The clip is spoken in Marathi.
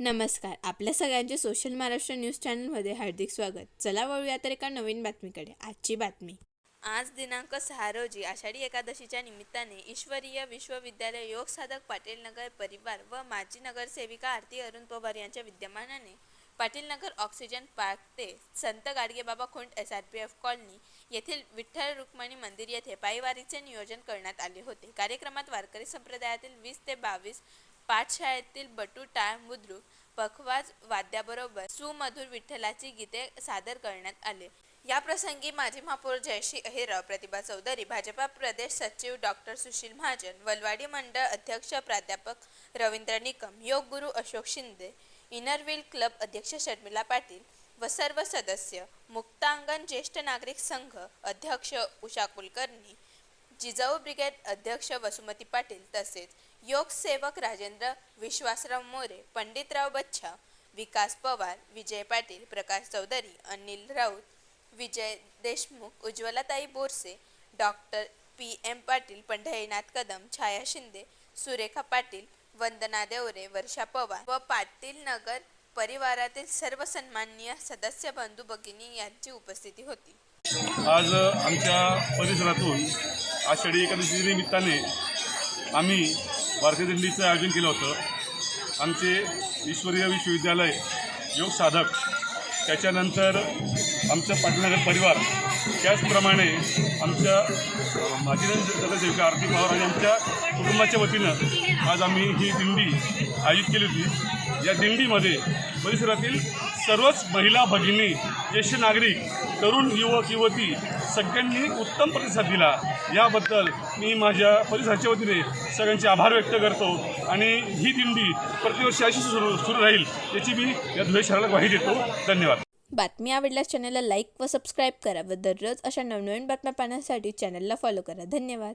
नमस्कार. आपल्या सगळ्यांचे सोशल महाराष्ट्र न्यूज चॅनलमध्ये हार्दिक स्वागत. चला वळूया तर एका नवीन बातमीकडे. आजची बातमी. आज दिनांक सहा रोजी आषाढी एकादशीच्या निमित्ताने ईश्वरीय विश्वविद्यालय योग साधक पाटील नगर परिवार व माजी नगरसेविका आरती अरुण पवार यांच्या विद्यमानाने पाटील नगर ऑक्सिजन पार्क ते संत गाडगेबाबा खुंट S R P F colony येथील विठ्ठल रुक्मिणी मंदिर येथे पायवारीचे नियोजन करण्यात आले होते. कार्यक्रमात वारकरी संप्रदायातील वीस ते बावीस पाठशाळेतील बटुटा मुद्रुक पखवाज वाद्याबरोबर सुमधुर विठ्ठलाची गीते सादर करण्यात आले. या प्रसंगी माजी महापौर जयश्री अहिरराव प्रतिभा चौधरी भाजपा प्रदेश सचिव डॉक्टर सुशील महाजन वलवाडी मंडळ अध्यक्ष प्राध्यापक रवींद्र निकम योग गुरु अशोक शिंदे इनरव्हील क्लब अध्यक्ष शर्मिला पाटील व सर्व सदस्य मुक्तांगण ज्येष्ठ नागरिक संघ अध्यक्ष उषा कुलकर्णी जिजाऊ ब्रिगेड अध्यक्ष वसुमती पाटील तसेच योगसेवक Rajendra Vishwasrao More Panditrao Bachha Vikas Pawar Vijay Patil Prakash Chaudhari Anil Raut Vijay Deshmukh उज्ज्वलाताई Borse doctor P M Patil Pandharinath Kadam Chhaya Shinde Surekha Patil Vandana Devare Varsha Pawar व पाटील नगर परिवारातील सर्व सन्माननीय सदस्य बंधू भगिनी यांची उपस्थिती होती. आज आमच्या परिसरातून आषाढी एकादशी निमित्ताने आम्ही भारतीय दिंडीचं आयोजन केलं होतं. आमचे ईश्वरीय विश्वविद्यालय योग साधक त्याच्यानंतर आमचं पाटणगर परिवार त्याचप्रमाणे आमच्या माजी नगरसेविका आरती पवार आणि आमच्या कुटुंबाच्या वतीनं आज आम्ही ही दिंडी आयोजित केली होती. या दिंडीमध्ये परिसरातील सर्वच महिला भगिनी ज्येष्ठ नागरिक तरुण युवक युवती सगळ्यांनी उत्तम प्रतिसाद दिला. याबद्दल मी माझ्या परिसराच्या वतीने सगळ्यांचे आभार व्यक्त करतो आणि ही दिंडी प्रतिवर्षी अशी सुरू सुरू राहील याची मी या धुळे शहराला ग्वाही देतो. धन्यवाद. बातमी आवडल्यास चॅनलला लाईक व सबस्क्राईब करा व दररोज अशा नवनवीन बातम्या पाहण्यासाठी चॅनलला फॉलो करा. धन्यवाद.